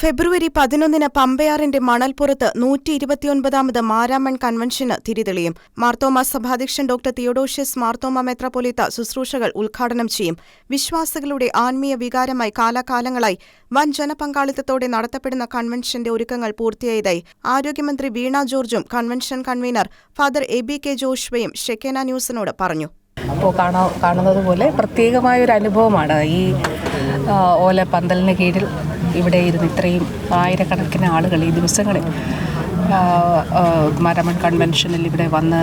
ഫെബ്രുവരി പതിനൊന്നിന് പമ്പയാറിന്റെ മണൽപ്പുറത്ത് നൂറ്റി ഇരുപത്തിയൊൻപതാമത് മാരാമൺ കൺവെൻഷന് തിരിതെളിയും. മാർത്തോമ സഭാധ്യക്ഷൻ ഡോക്ടർ തിയോഡോഷ്യസ് മാർത്തോമ മെത്രാപ്പൊലീത്ത ശുശ്രൂഷകൾ ഉദ്ഘാടനം ചെയ്യും. വിശ്വാസികളുടെ ആത്മീയ വികാരമായി കാലാകാലങ്ങളായി വൻ ജനപങ്കാളിത്തത്തോടെ നടത്തപ്പെടുന്ന കൺവെൻഷന്റെ ഒരുക്കങ്ങൾ പൂർത്തിയായതായി ആരോഗ്യമന്ത്രി വീണ ജോർജും convention convener father A B K ജോഷുവയും ഷെക്കേന ന്യൂസിനോട് പറഞ്ഞു. അപ്പോൾ കാണാ കാണുന്നത് പോലെ പ്രത്യേകമായൊരു അനുഭവമാണ് ഈ ഓല പന്തലിന് കീഴിൽ ഇവിടെ ഇരുന്ന് ഇത്രയും ആയിരക്കണക്കിന് ആളുകൾ ഈ ദിവസങ്ങളിൽ മരമൺ കൺവെൻഷനിൽ ഇവിടെ വന്ന്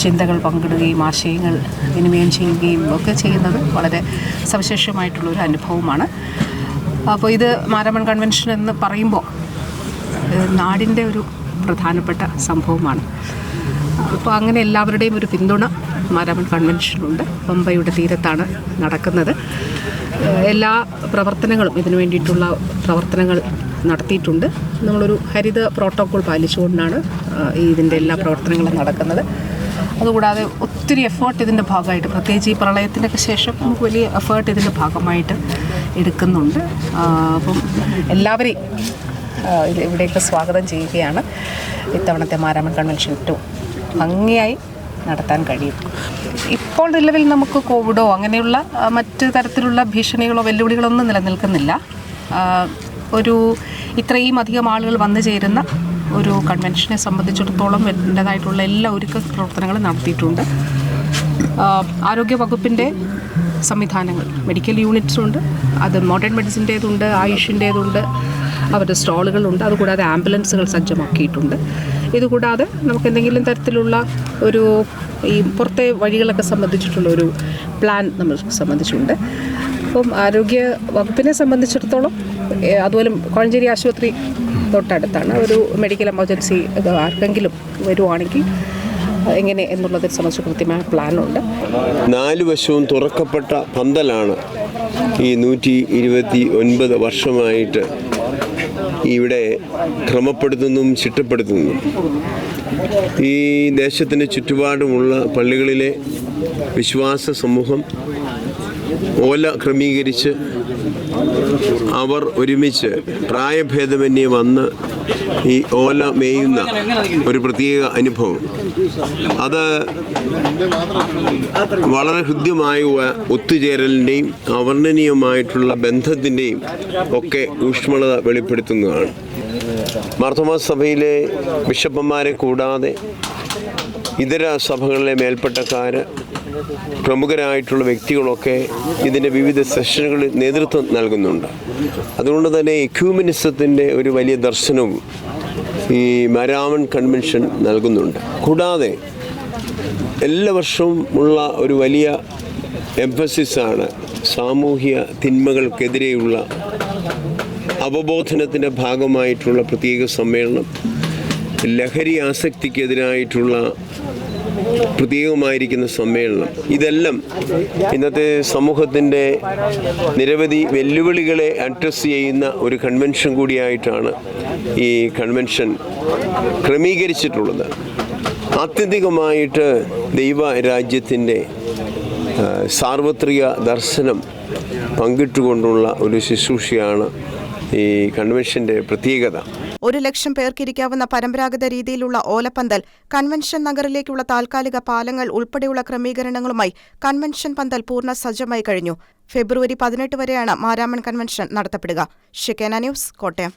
ചിന്തകൾ പങ്കിടുകയും ആശയങ്ങൾ വിനിമയം ചെയ്യുകയും ഒക്കെ ചെയ്യുന്നത് വളരെ സവിശേഷമായിട്ടുള്ളൊരു അനുഭവമാണ്. അപ്പോൾ ഇത് മാരമൺ കൺവെൻഷൻ എന്ന് പറയുമ്പോൾ നാടിന്റെ ഒരു പ്രധാനപ്പെട്ട സംഭവമാണ്. അപ്പോൾ അങ്ങനെ എല്ലാവരുടെയും ഒരു പിന്തുണ മാരാമൺ കൺവെൻഷനുണ്ട് പമ്പയുടെ തീരത്താണ് നടക്കുന്നത്. എല്ലാ പ്രവർത്തനങ്ങളും ഇതിനു വേണ്ടിയിട്ടുള്ള പ്രവർത്തനങ്ങൾ നടത്തിയിട്ടുണ്ട്. നമ്മളൊരു ഹരിത പ്രോട്ടോകോൾ പാലിച്ചുകൊണ്ടാണ് ഇതിന്റെ എല്ലാ പ്രവർത്തനങ്ങളും നടക്കുന്നത്. അതുകൂടാതെ ഒത്തിരി എഫേർട്ട് ഇതിന്റെ ഭാഗമായിട്ട് പ്രത്യേകിച്ച് ഈ പ്രളയത്തിനൊക്കെ ശേഷം നമുക്ക് വലിയ എഫേർട്ട് ഇതിന്റെ ഭാഗമായിട്ട് എടുക്കുന്നുണ്ട്. അപ്പം എല്ലാവരെയും ഇവിടേക്ക് സ്വാഗതം ചെയ്യുകയാണ്. ഇത്തവണത്തെ മാരാമൺ കൺവെൻഷൻ ടു ഭംഗിയായി നടത്താൻ കഴിയും. ഇപ്പോൾ നിലവിൽ നമുക്ക് കോവിഡോ അങ്ങനെയുള്ള മറ്റ് തരത്തിലുള്ള ഭീഷണികളോ വെല്ലുവിളികളോ ഒന്നും നിലനിൽക്കുന്നില്ല. ഒരു ഇത്രയും അധികം ആളുകൾ വന്നു ചേരുന്ന ഒരു കൺവെൻഷനെ സംബന്ധിച്ചിടത്തോളം വേണ്ടതായിട്ടുള്ള എല്ലാ ഒരുക്ക പ്രവർത്തനങ്ങളും നടത്തിയിട്ടുണ്ട്. ആരോഗ്യ വകുപ്പിന്റെ സംവിധാനങ്ങൾ മെഡിക്കൽ യൂണിറ്റ്സ് ഉണ്ട് അത് മോഡേൺ മെഡിസിന്റേതുണ്ട് ആയുഷിന്റേതുണ്ട് അവരുടെ സ്റ്റാളുകളുണ്ട് അതുകൂടാതെ ആംബുലൻസുകൾ സജ്ജമാക്കിയിട്ടുണ്ട്. ഇതുകൂടാതെ നമുക്ക് എന്തെങ്കിലും തരത്തിലുള്ള ഒരു ഈ പുറത്തെ വഴികളൊക്കെ സംബന്ധിച്ചിട്ടുള്ള ഒരു പ്ലാൻ നമ്മൾ സംബന്ധിച്ചുണ്ട് അപ്പം ആരോഗ്യ വകുപ്പിനെ സംബന്ധിച്ചിടത്തോളം അതുപോലെ കോഴഞ്ചേരി ആശുപത്രി തൊട്ടടുത്താണ്. ഒരു മെഡിക്കൽ എമർജൻസി ആർക്കെങ്കിലും വരുവാണെങ്കിൽ എങ്ങനെ എന്നുള്ളതിനെ സംബന്ധിച്ച് കൃത്യമായ പ്ലാനുണ്ട് നാല് വശവും തുറക്കപ്പെട്ട പന്തലാണ് ഈ നൂറ്റി ഇരുപത്തി ഒൻപത് വർഷമായിട്ട് ഇവിടെ ക്രമപ്പെടുത്തുന്നതും ചിട്ടപ്പെടുത്തുന്നതും ഈ ദേശത്തിന് ചുറ്റുപാടുമുള്ള പള്ളികളിലെ വിശ്വാസ സമൂഹം ഓല ക്രമീകരിച്ച് അവർ ഒരുമിച്ച് പ്രായഭേദമന്യേ വന്ന് ഈ ഓല മേയുന്ന ഒരു പ്രത്യേക അനുഭവം. അത് വളരെ ഹൃദ്യമായ ഒത്തുചേരലിന്റെയും അവർണനീയമായിട്ടുള്ള ബന്ധത്തിന്റെയും ഒക്കെ ഊഷ്മളത വെളിപ്പെടുത്തുന്നതാണ്. മാർത്തോമാ സഭയിലെ ബിഷപ്പന്മാരെ കൂടാതെ ഇതര സഭകളിലെ മേൽപ്പെട്ടക്കാർ പ്രമുഖരായിട്ടുള്ള വ്യക്തികളൊക്കെ ഇതിന്റെ വിവിധ സെഷനുകളിൽ നേതൃത്വം നൽകുന്നുണ്ട്. അതുകൊണ്ട് തന്നെ എക്യൂമിനിസത്തിന്റെ ഒരു വലിയ ദർശനവും ഈ മരാമൺ കൺവെൻഷൻ നൽകുന്നുണ്ട്. കൂടാതെ എല്ലാ വർഷവും ഉള്ള ഒരു വലിയ എംഫസിസാണ് സാമൂഹ്യ തിന്മകൾക്കെതിരെയുള്ള അവബോധനത്തിന്റെ ഭാഗമായിട്ടുള്ള പ്രത്യേക സമ്മേളനം ലഹരി ആസക്തിക്കെതിരായിട്ടുള്ള പ്രത്യേകമായിരിക്കുന്ന സമ്മേളനം. ഇതെല്ലാം ഇന്നത്തെ സമൂഹത്തിന്റെ നിരവധി വെല്ലുവിളികളെ അഡ്രസ്സ് ചെയ്യുന്ന ഒരു കൺവെൻഷൻ കൂടിയായിട്ടാണ് ഈ കൺവെൻഷൻ ക്രമീകരിച്ചിട്ടുള്ളത്. ആത്യന്തികമായിട്ട് ദൈവരാജ്യത്തിന്റെ സാർവത്രിക ദർശനം പങ്കിട്ടുകൊണ്ടുള്ള ഒരു ശുശ്രൂഷയാണ് ഈ കൺവെൻഷന്റെ പ്രത്യേകത. ഒരു ലക്ഷം പേർക്കിരിക്കാവുന്ന പരമ്പരാഗത രീതിയിലുള്ള ഓലപ്പന്തൽ കൺവെൻഷൻ നഗറിലേക്കുള്ള താൽക്കാലിക പാലങ്ങൾ ഉൾപ്പെടെയുള്ള ക്രമീകരണങ്ങളുമായി കൺവെൻഷൻ പന്തൽ പൂർണ സജ്ജമായി കഴിഞ്ഞു. ഫെബ്രുവരി പതിനെട്ട് വരെയാണ് Maramon convention നടത്തപ്പെടുക. Shekinah news Kottayam.